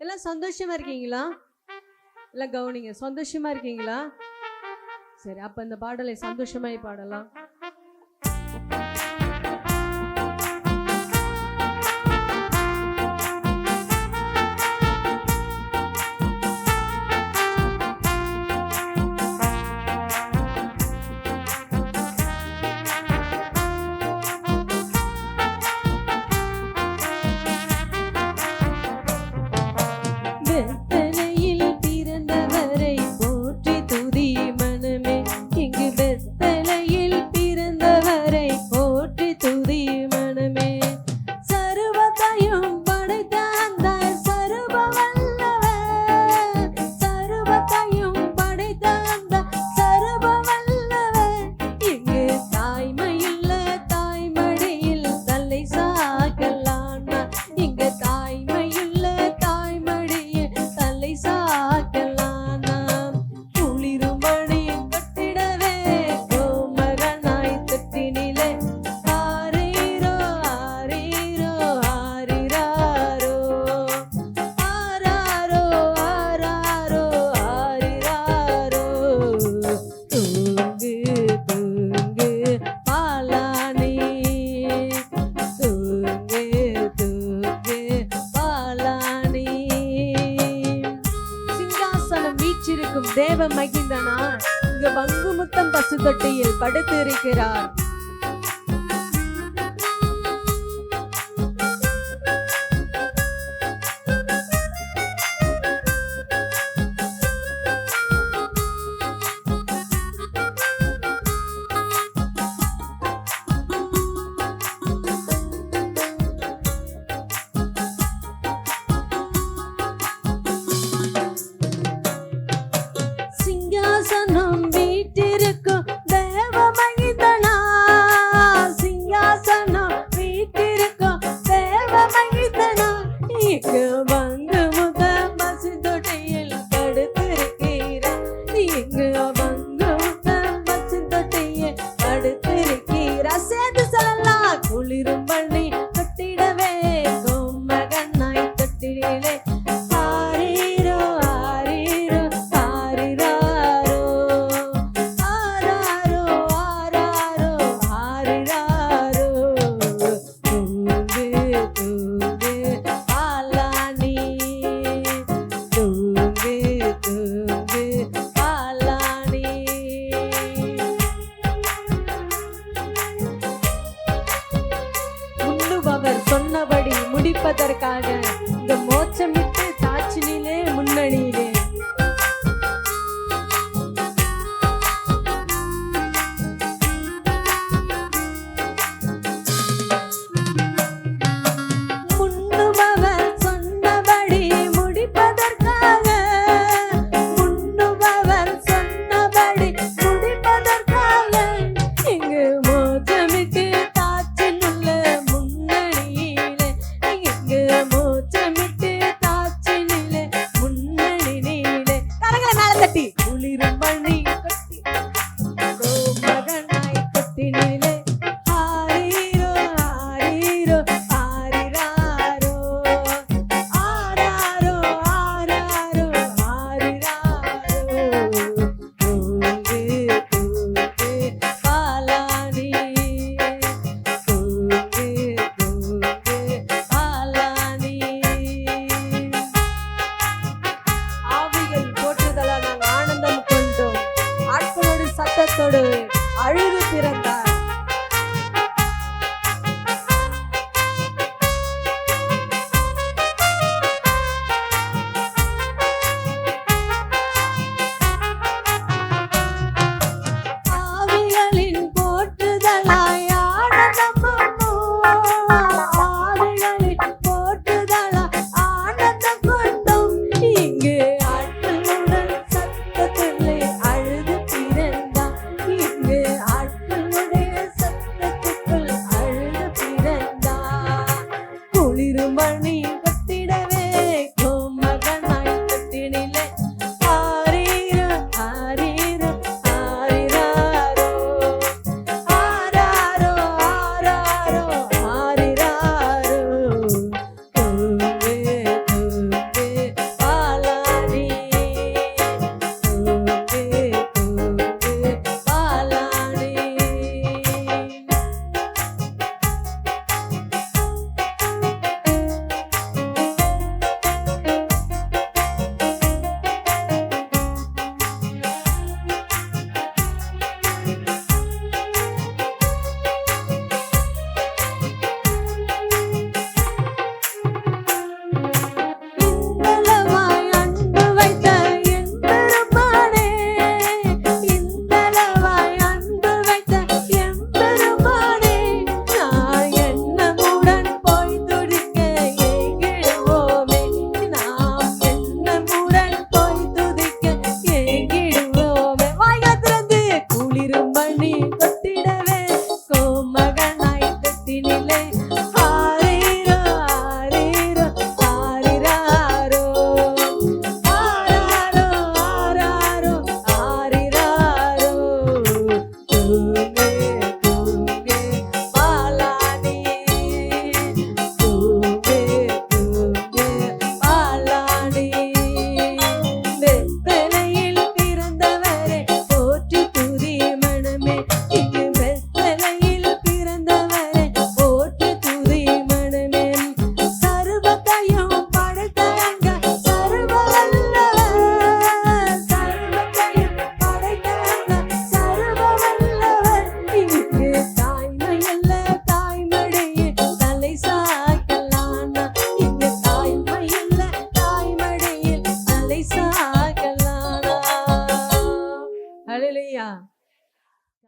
எல்லாம் சந்தோஷமா இருக்கீங்களா? எல்லாம் கவனிங்க. சந்தோஷமா இருக்கீங்களா? சரி அப்போ இந்த பாடலை சந்தோஷமாய் பாடலாம். saw தேவ மகிந்தனா இங்கு பங்குமுத்தம் பசுத்தொட்டியில் படுத்திருக்கிறார். கிலோ பங்குடன் வச்சு தொட்டியை படுத்திருக்கீரா சேர்த்து சொல்லலாம் குளிரும் பண்ணி தொட்டிடவே கோம கண்ணாய் தொட்டிலே. ஆரீரோ ஆரீரோ ஆரிராரோ ஆராரோ ஆராரோ ஆரிராரோ. தூது தூது ஆலானி தூ உனக்காக. இந்த மோச்சமிட்டு சாட்சினிலே முன்னணியிலே. ஒளிரும் மணி